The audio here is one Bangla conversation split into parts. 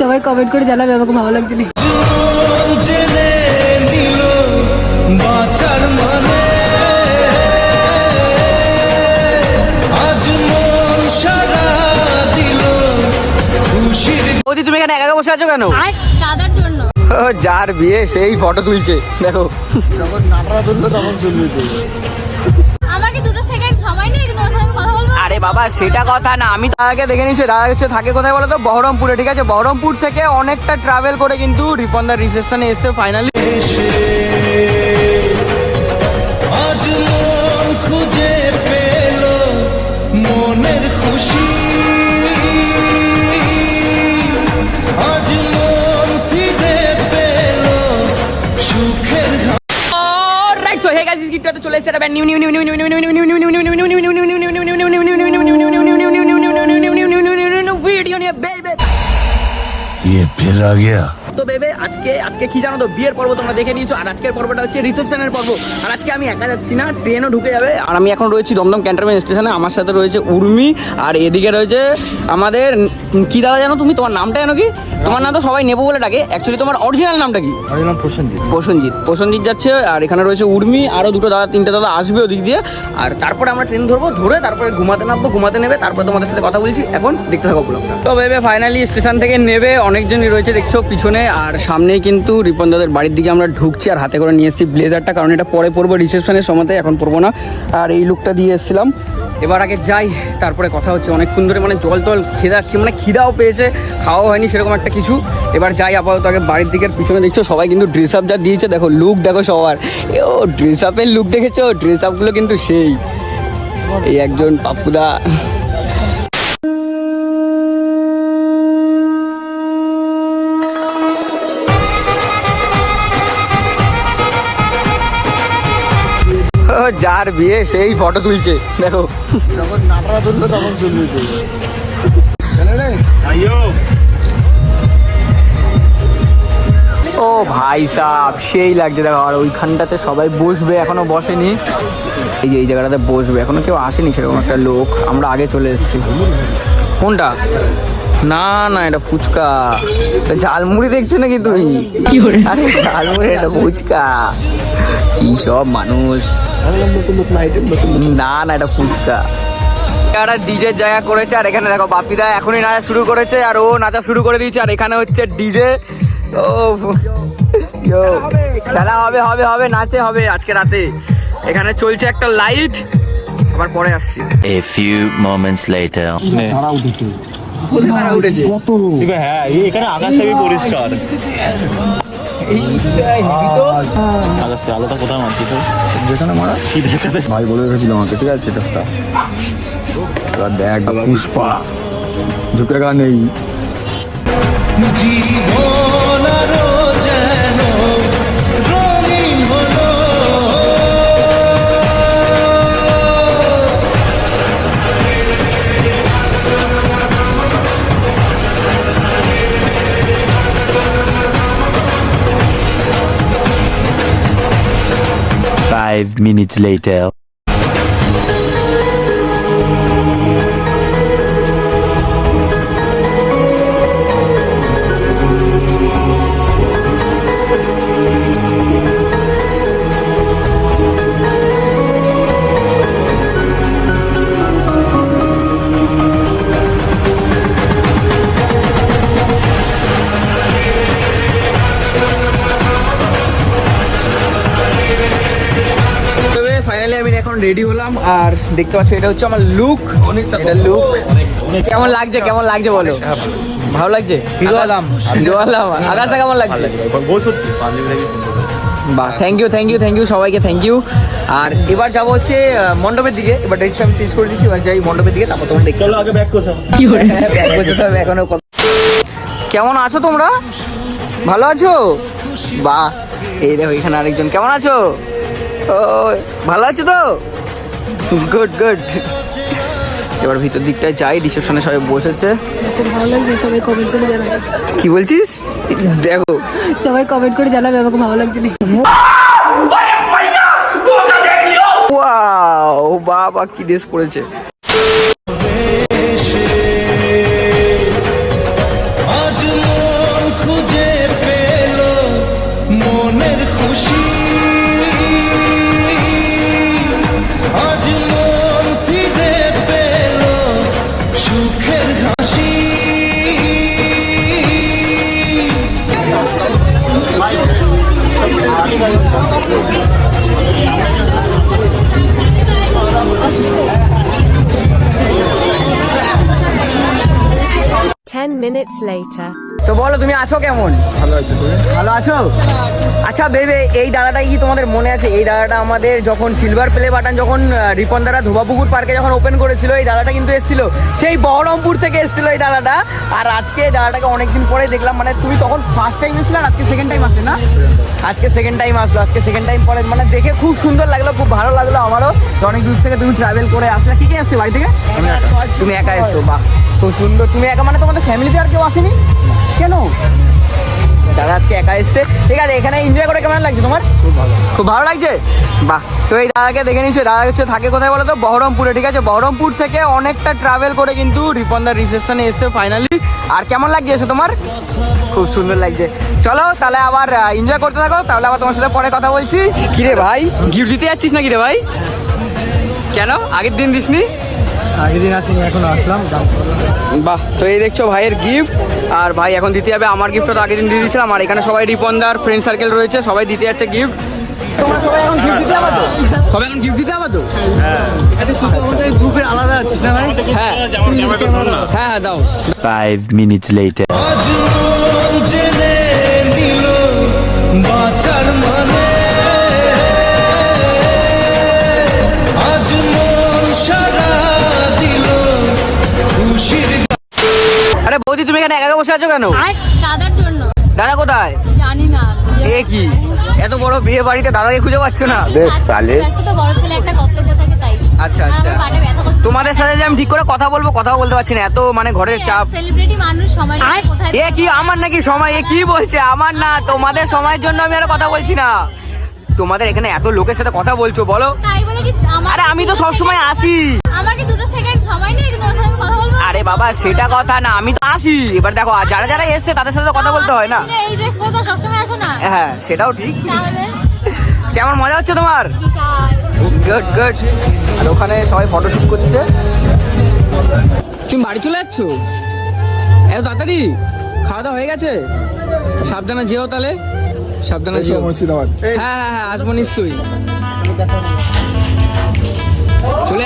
সবাই কমেন্ট করে জানাবে আমাকে ভালো লাগছে না। তুমি এখানে একা বসে আছো কেন? যার বিয়ে সেই ফটো তুলছে। দেখো। যখন নাটরা তুললো তখন তুলবে। আরে বাবা সেটা কথা না আমি দাদাকে দেখে নিচ্ছি দাদা হচ্ছে থাকে কোথায় বলো তো বহরমপুরে ঠিক আছে বহরমপুর থেকে অনেকটা ট্রাভেল করে কিন্তু রিপনদার রিসেপশনে এসছে ফাইনালি মন খুঁজে পেল মনের খুশি মন চলে নিউ new new new new new new new new new new new new new new new new फिर आ गया। তো বেবে আজকে আজকে কি জানো তো বিয়ের পর্ব তোমরা দেখে নিয়েছো আর আজকের পর্বটা হচ্ছে রিসেপশনের পর্ব। আর আজকে আমি একা যাচ্ছি না ট্রেনও ঢুকে যাবে। আর আমি এখন রয়েছি দমদম ক্যান্টনমেন্ট স্টেশনে আমার সাথে রয়েছে উর্মি আর এদিকে রয়েছে আমাদের কি দাদা জানো তুমি? তোমার নামটা জানো কি? তোমার নাম তো সবাই নেব বলে ডাকে। অ্যাকচুয়ালি তোমার অরিজিনাল নামটা কি? প্রসেনজিৎ। প্রসেনজিৎ। যাচ্ছে আর এখানে রয়েছে উর্মি আরও দুটো দাদা তিনটে দাদা আসবে ওদিক দিয়ে। আর তারপরে আমরা ট্রেন ধরবো ধরে তারপরে ঘুমাতে নামবো ঘুমাতে নেবে তারপরে তোমাদের সাথে কথা বলছি। এখন দেখতে থাকো তো ভেবে ফাইনালি স্টেশন থেকে নেবে অনেকজনই রয়েছে দেখছ পিছনে আর সামনেই কিন্তু রিপন দাদের বাড়ির দিকে আমরা ঢুকছি আর হাতে করে নিয়ে এসেছি ব্লেজারটা, কারণ এটা পরে পরবো রিসেপশনের সময়তে, এখন পরবো না। আর এই লুকটা দিয়ে এসেছিলাম। এবার আগে যাই, তারপরে কথা হচ্ছে। অনেকক্ষণ ধরে মানে জল টল খিদা মানে খিদাও পেয়েছে, খাওয়াও হয়নি সেরকম একটা কিছু। এবার যাই, আপাতত আগে বাড়ির দিকের পিছনে দেখছ, সবাই কিন্তু ড্রেস আপ যা দিয়েছে, দেখো লুক দেখো সবার। ও ড্রেস আপের লুক দেখেছ? ড্রেস আপগুলো কিন্তু সেই। এই একজন পাপ্পুদা। যার বিয়ে সেই ফটো তুলছে। দেখো। ও ভাই সাহ সেই লাগছে। দেখো আর ওইখানটাতে সবাই বসবে এখনও বসেনি। এই যে এই জায়গাটাতে বসবে। এখনও কেউ আসেনি সেরকম একটা লোক। আমরা আগে চলে এসেছি। কোনটা? না না এটা ফুচকা। ঝালমুড়ি দেখছ নাকি তুমি? কি আরে ঝালমুড়ি এটা ফুচকা। কি সব মানুষ। না না এটা ফুচকা। একটা ডিজের জায়গা করেছে আর এখানে দেখো বাপিদা এখনই নাচা শুরু করেছে আর ও নাচা শুরু করে দিয়েছে আর এখানে হচ্ছে ডিজে ও খেলা হবে হবে হবে নাচে হবে আজকে রাতে। এখানে চলছে একটা লাইট আবার পরে আসছি। Moments later. কোথায় তারা উঠেছে? হ্যাঁ এখানে আকাশ পরিষ্কার। আলোটা কোথায় মারছি তো যেখানে মারা? কি দেখাতে? ভাই বলে রেখেছিল আমাকে ঠিক আছে এটা একটা এবার দেখ পুষ্পা ঝুঁকে গা নেই। জীবন Five minutes later. আমি এখন রেডি হলাম আর দেখতে পাচ্ছ এটা হচ্ছে আমার লুক এটা লুক কেমন লাগছে কেমন লাগছে বলো? ভালো লাগছে? হিরো আলম। হিরো আলম। আকাশটা কেমন লাগছে? বহু thank you thank you thank you সবাইকে থ্যাংক ইউ আর এবার যাব হচ্ছে মণ্ডপের দিকে। এবার ড্রেসটা আমি চেঞ্জ করে দিচ্ছি এবার যাই মণ্ডপের দিকে তারপর তোমরা দেখতে চলো আগে ব্যাক করছ হ্যাঁ, ব্যাগ গোছাতে হবে এখনও কেমন আছো তোমরা? ভালো আছো? বাহ এই দেখো এখানে আরেকজন। কেমন আছো? ও ভালো আছো তো? গুড গুড এবার ভিতর দিকটায় যাই রিসেপশনে সবাই বসেছে। খুব ভালো লাগছে সবাই কমেন্ট করে জানাবে। কি বলছিস? দেখো। সবাই কমেন্ট করে জানাবে আমাকে ভালো লাগছে বাবা কি ড্রেস পড়েছে Ten minutes later. তো বলো তুমি আছো কেমন? ভালো আছে তুমি? ভালো আছো? আচ্ছা বেবে এই দাদাটা কি তোমাদের মনে আছে? এই দাদাটা আমাদের যখন সিলভার প্লে বাটন যখন রিপন দাদা ধোবাপুকুর পার্কে যখন ওপেন করেছিল এই দাদাটা কিন্তু এসেছিল। সেই বহরমপুর থেকে এসেছিল এই দাদাটা। আর আজকে এই দাদাটাকে অনেকদিন পরে দেখলাম মানে তুমি তখন ফার্স্ট টাইম এসেছিলে আর আজকে সেকেন্ড টাইম আসলে না? আজকে সেকেন্ড টাইম আসলো আজকে সেকেন্ড টাইম পরে মানে দেখে খুব সুন্দর লাগল খুব ভালো লাগল আমারও। অনেক দূর থেকে তুমি ট্রাভেল করে আসলে। কি কি আসছে বাড়ি থেকে? তুমি একা এসছো বাহ খুব সুন্দর। তুমি একা মানে তোমাদের ফ্যামিলিতে আর কেউ আসেনি? কেন? দাদা আজকে একা এসছে। ঠিক আছে এখানে এনজয় করে কেমন লাগছে তোমার? খুব ভালো। খুব ভালো লাগছে? বাহ তো এই দাদাকে দেখে নিচ্ছে দাদা হচ্ছে থাকে কোথায় বলো তো বহরমপুরে ঠিক আছে? বহরমপুর থেকে অনেকটা ট্রাভেল করে কিন্তু রিপনদার রিসেপশনে এসছে ফাইনালি আর কেমন লাগছে এসে তোমার? খুব সুন্দর লাগছে। চলো তাহলে আবার এনজয় করতে থাকো। তাহলে আবার তোমার সাথে পরে কথা বলছি। কিরে ভাই? গিফট দিতে যাচ্ছিস না কিরে ভাই? কেন? আগের দিন দিসনি? আগের দিন আসিনি এখন আসলাম বাহ তো এই দেখছ ভাইয়ের গিফট আর ভাই এখন দিতে যাবে আমার গিফটটা তো আগের দিন দিয়ে দিয়েছিলাম আর এখানে সবাই রিপনদার ফ্রেন্ড সার্কেল রয়েছে সবাই দিতে যাচ্ছে গিফট তোমরা সবাই এখন গিফট দিতে হবে তো? সবাই এখন গিফট দিতে হবে তো? আমাদের গ্রুপের আলাদা আছিস না ভাই? হ্যাঁ। হ্যাঁ হ্যাঁ দাও। Five minutes later. আজ মন জেনে নিল বাঁচার মানে। বসে আছো কেন? দাদার জন্য। দাদা কোথায়? জানি না এ কি? এত বড় বিয়ে বাড়িতে দাদাকে খুঁজে পাচ্ছ না? সালে তো বড় ছেলে একটা কর্তব্য থাকে তাই। আচ্ছা আচ্ছা। তোমাদের সাথে যে আমি ঠিক করে কথা বলব কথা বলতে পারছি না। এত মানে ঘরের চাপ। সেলিব্রিটি মানুষ সময় কোথায় এ কি আমার নাকি সময়? এ কি বলছে? আমার না তোমাদের সময়ের জন্য আমি আর কথা বলছি না। তোমাদের এখানে এত লোকের সাথে কথা বলছো বলো। তাই বলে কি আমার আরে আমি তো সবসময় আসি। আমার কি দুটো সেকেন্ড সময় নেই যে তোমার সাথে আমি কথা বলব? আরে বাবা সেটা কথা না আমি তো আসি। এবার দেখো আর যারা যারা এসছে তাদের সাথে তো কথা বলতে হয় না। এই ড্রেস পরে তো সবসময় আসো না? হ্যাঁ সেটাও ঠিক। তাহলে? কেমন মজা হচ্ছে তোমার? গুড গুড আর ওখানে সবাই ফটোশুট করছে। তুমি বাড়ি চলে যাচ্ছ? এত তাড়াতাড়ি? খাওয়া দাওয়া হয়ে গেছে? সাবধানে যেও তাহলে। সাবধানে যেও। হ্যাঁ হ্যাঁ হ্যাঁ আসব নিশ্চয়ই।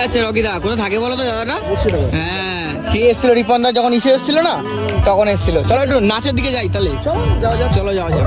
চলে যাচ্ছে রকিদা কোথায় থাকে বলো তো দাদাটা হ্যাঁ। সে এসেছিল রিপনদা যখন ইসে এসেছিল না তখন এসেছিল। চলো একটু নাচের দিকে যাই তাহলে। চলো যাওয়া যাক।